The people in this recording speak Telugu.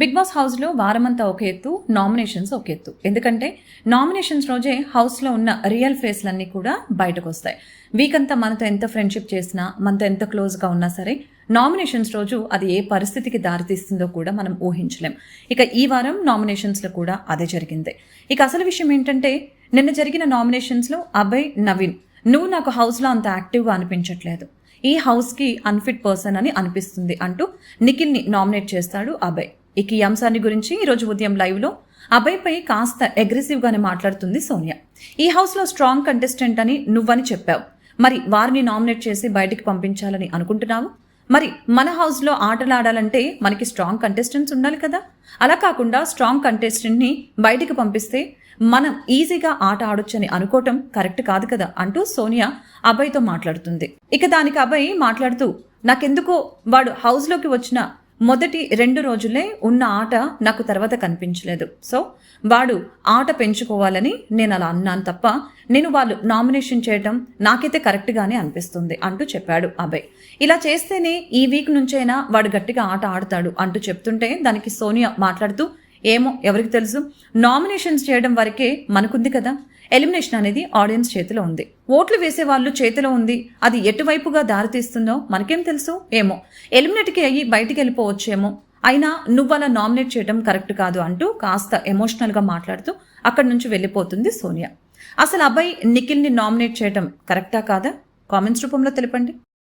బిగ్ బాస్ హౌస్లో వారమంతా ఒక ఎత్తు నామినేషన్స్ ఒక ఎత్తు. ఎందుకంటే నామినేషన్స్ రోజే హౌస్లో ఉన్న రియల్ ఫేస్లన్నీ కూడా బయటకు వస్తాయి వీక్ అంతా మనతో ఎంత ఫ్రెండ్షిప్ చేసినా మనతో ఎంత క్లోజ్గా ఉన్నా సరే నామినేషన్స్ రోజు అది ఏ పరిస్థితికి దారితీస్తుందో కూడా మనం ఊహించలేం. ఇక ఈ వారం నామినేషన్స్లో కూడా అదే జరిగింది. ఇక అసలు విషయం ఏంటంటే నిన్న జరిగిన నామినేషన్స్లో అభయ్ నవీన్. నువ్వు నాకు హౌస్లో అంత యాక్టివ్గా అనిపించట్లేదు. ఈ హౌస్కి అన్ఫిట్ పర్సన్ అని అనిపిస్తుంది అంటూ నిఖిల్ని నామినేట్ చేస్తాడు అభయ్. ఇక ఈ అంశాన్ని గురించి ఈరోజు ఉదయం లైవ్లో అభయ్పై కాస్త అగ్రెసివ్గానే మాట్లాడుతుంది సోనియా. ఈ హౌస్లో స్ట్రాంగ్ కంటెస్టెంట్ అని నువ్వని చెప్పావు. మరి వారిని నామినేట్ చేసి బయటికి పంపించాలని అనుకుంటున్నావు? మరి మన హౌస్లో ఆటలాడాలంటే మనకి స్ట్రాంగ్ కంటెస్టెంట్స్ ఉండాలి కదా? అలా కాకుండా స్ట్రాంగ్ కంటెస్టెంట్ని బయటికి పంపిస్తే మనం ఈజీగా ఆట ఆడొచ్చని అనుకోవటం కరెక్ట్ కాదు కదా? అంటూ సోనియా అభయ్తో మాట్లాడుతుంది. ఇక దానికి అభయ్ మాట్లాడుతూ నాకెందుకో వాడు హౌస్లోకి వచ్చిన మొదటి రెండు రోజులే ఉన్న ఆట నాకు తర్వాత కనిపించలేదు. సో వాడు ఆట పెంచుకోవాలని నేను అలా అన్నాను తప్ప నేను వాళ్ళు నామినేషన్ చేయటం నాకైతే కరెక్ట్గానే అనిపిస్తుంది అంటూ చెప్పాడు అభయ్. ఇలా చేస్తేనే ఈ వీక్ నుంచైనా వాడు గట్టిగా ఆట ఆడతాడు అంటూ చెప్తుంటే దానికి సోనియా మాట్లాడుతూ ఏమో ఎవరికి తెలుసు? నామినేషన్స్ చేయడం వరకే మనకుంది కదా? ఎలిమినేషన్ అనేది ఆడియన్స్ చేతిలో ఉంది. ఓట్లు వేసే వాళ్ళు చేతిలో ఉంది. అది ఎటువైపుగా దారితీస్తుందో మనకేం తెలుసు? ఏమో. ఎలిమినేట్కి అయ్యి బయటికి వెళ్ళిపోవచ్చేమో. అయినా నువ్వు అలా నామినేట్ చేయడం కరెక్ట్ కాదు అంటూ కాస్త ఎమోషనల్గా మాట్లాడుతూ అక్కడి నుంచి వెళ్ళిపోతుంది సోనియా. అసలు అబ్బాయి నిఖిల్ని నామినేట్ చేయడం కరెక్టా కాదా? కామెంట్స్ రూపంలో తెలపండి.